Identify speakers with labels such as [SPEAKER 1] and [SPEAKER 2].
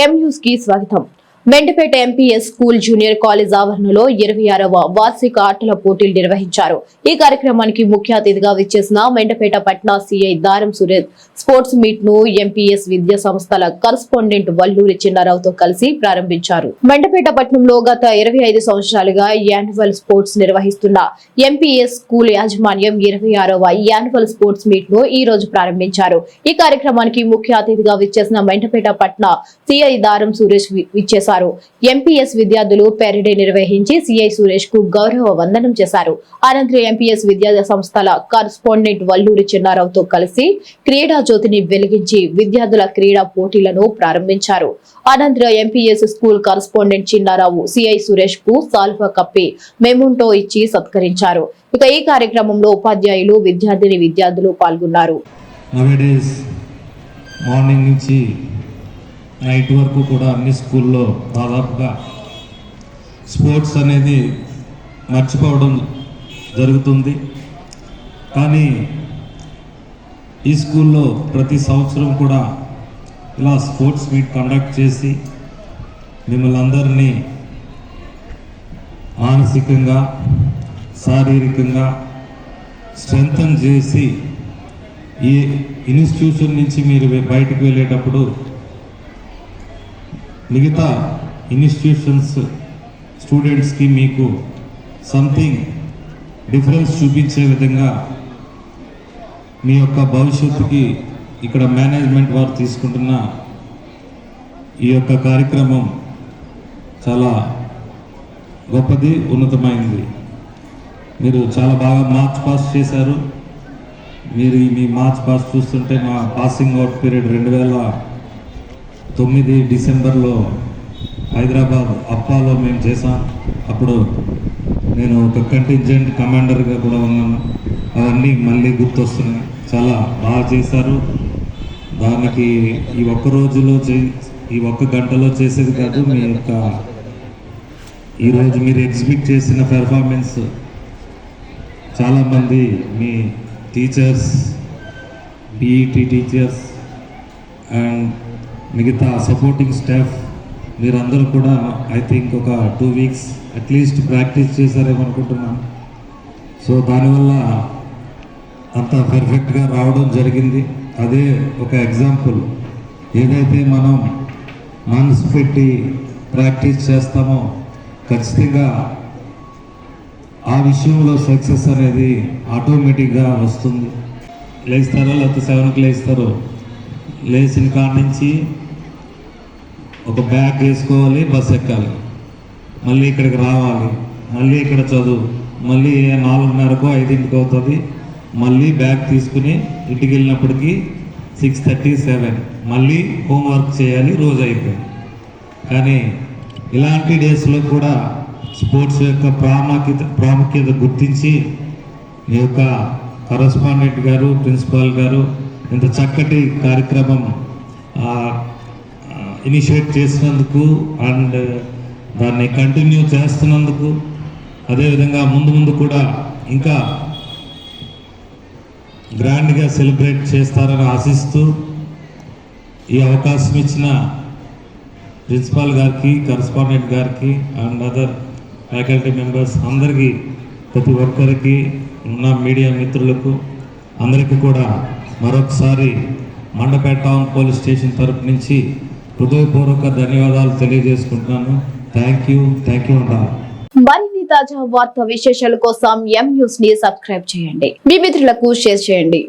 [SPEAKER 1] ఎం కి స్వాగతం. Mandapeta MPS school junior college ఆవరణలో ఇరవై ఆరవ వార్షిక ఆటల పోటీలు నిర్వహించారు. ఈ కార్యక్రమానికి ముఖ్య అతిథిగా విచ్చేసిన మెండపేట పట్నా CI Daram Suresh sports మీట్ను MPS విద్యా సంస్థల కరస్పాండెంట్ వల్లూరి చిన్నారావుతో కలిసి ప్రారంభించారు. మెండపేట పట్నంలో గత ఇరవై ఐదు సంవత్సరాలుగా యాన్యువల్ స్పోర్ట్స్ నిర్వహిస్తున్న ఎంపీఎస్ స్కూల్ యాజమాన్యం ఇరవై ఆరవ యాన్యువల్ స్పోర్ట్స్ మీట్ను ఈ రోజు ప్రారంభించారు. ఈ కార్యక్రమానికి ముఖ్య అతిథిగా విచ్చేసిన మెండపేట పట్నా సిఐ దారం సురేష్ విచ్చేశారు. విచ్చేశారు ఎంపీఎస్ విద్యార్థులు పెరడే నిర్వహించి సిఐ సురేష్కు గౌరవ వందనం చేశారు. అనంతరం ఎంపీఎస్ విద్యా సంస్థల కరస్పాండెంట్ వల్లూరి చిన్నారావుతో కలిసి క్రీడా జ్యోతిని వెలిగించి విద్యార్థుల క్రీడా పోటీలను ప్రారంభించారు. అనంతరం MPS school correspondent Chinnarao CI సురేష్కు సాల్వా కప్పి మెమోంటో ఇచ్చి సత్కరించారు. ఇక ఈ కార్యక్రమంలో ఉపాధ్యాయులు విద్యార్థిని విద్యార్థులు పాల్గొన్నారు.
[SPEAKER 2] మార్నింగ్ నుంచి నైట్ వరకు కూడా అన్ని స్కూల్లో దాదాపుగా స్పోర్ట్స్ అనేది మర్చిపోవడం జరుగుతుంది. కానీ ఈ స్కూల్లో ప్రతి సంవత్సరం కూడా ఇలా స్పోర్ట్స్ మీట్ కండక్ట్ చేసి మిమ్మల్ని అందరినీ మానసికంగా శారీరకంగా స్ట్రెంగ్తన్ చేసి ఈ ఇన్స్టిట్యూషన్ నుంచి మీరు బయటకు వెళ్ళేటప్పుడు మిగతా ఇన్స్టిట్యూషన్స్ స్టూడెంట్స్కి మీకు సంథింగ్ డిఫరెన్స్ చూపించే విధంగా మీ యొక్క భవిష్యత్తుకి ఇక్కడ మేనేజ్మెంట్ వారు తీసుకుంటున్న ఈ యొక్క కార్యక్రమం చాలా గొప్పది ఉన్నతమైంది. మీరు చాలా బాగా మార్చ్ పాస్ చేశారు. మీరు మీ మార్చ్ పాస్ చూస్తుంటే మా పాసింగ్ అవుట్ పీరియడ్ రెండు వేల తొమ్మిది డిసెంబర్లో హైదరాబాద్ అప్పాలో మేము చేసాం అప్పుడు నేను ఒక కంటింజెంట్ కమాండర్గా కూడా ఉన్నాను. అవన్నీ మళ్ళీ గుర్తొస్తున్నాయి. చాలా బాగా చేశారు. దానికి ఈ ఒక్క రోజులో చే ఈ ఒక్క గంటలో చేసేది కాదు మీ యొక్క ఈరోజు మీరు ఎగ్జిబిట్ చేసిన పెర్ఫార్మెన్స్ చాలామంది మీ టీచర్స్ బీఈటీ టీచర్స్ అండ్ మిగతా సపోర్టింగ్ స్టాఫ్ మీరందరూ కూడా ఐ థింక్ ఒక two weeks at least practice చేశారేమో అనుకుంటున్నాను. సో దానివల్ల అంత పర్ఫెక్ట్గా రావడం జరిగింది. అదే ఒక ఎగ్జాంపుల్ ఏదైతే మనం మనసు పెట్టి ప్రాక్టీస్ చేస్తామో ఖచ్చితంగా ఆ విషయంలో సక్సెస్ అనేది ఆటోమేటిక్గా వస్తుంది. లేస్తారో లేకపోతే సెవెన్కి లేస్తారో లేచిన కాడ నుంచి ఒక బ్యాగ్ వేసుకోవాలి బస్ ఎక్కాలి. మళ్ళీ ఇక్కడికి రావాలి. మళ్ళీ ఇక్కడ చదువు. మళ్ళీ నాలుగున్నరకు ఐదింటికి అవుతుంది. మళ్ళీ బ్యాగ్ తీసుకుని ఇంటికి వెళ్ళినప్పటికీ సిక్స్ థర్టీ సెవెన్ మళ్ళీ హోంవర్క్ చేయాలి రోజు అయిపోయింది. కానీ ఇలాంటి డేస్లో కూడా స్పోర్ట్స్ యొక్క ప్రాముఖ్యత ప్రాముఖ్యత గుర్తించి మీ యొక్క కరస్పాండెంట్ గారు ప్రిన్సిపాల్ గారు ఇంత చక్కటి కార్యక్రమం ఇనిషియేట్ చేసినందుకు అండ్ దాన్ని కంటిన్యూ చేస్తున్నందుకు అదేవిధంగా ముందు ముందు కూడా ఇంకా గ్రాండ్గా సెలబ్రేట్ చేస్తారని ఆశిస్తూ ఈ అవకాశం ఇచ్చిన ప్రిన్సిపాల్ గారికి కరస్పాండెంట్ గారికి అండ్ అదర్ ఫ్యాకల్టీ మెంబర్స్ అందరికీ ప్రతి ఒక్కరికి ఉన్న మీడియా మిత్రులకు అందరికీ కూడా మరొకసారి మండపేట టౌన్ పోలీస్ స్టేషన్ తరపు నుంచి హృదయపూర్వక ధన్యవాదాలు తెలియజేసుకుంటున్నాను. థ్యాంక్ యూ థ్యాంక్ యూ అంటారు
[SPEAKER 1] మరిన్ని తాజా వార్త విశేషాల కోసం ఎం న్యూస్ని సబ్స్క్రైబ్ చేయండి. మీ మిత్రులకు షేర్ చేయండి.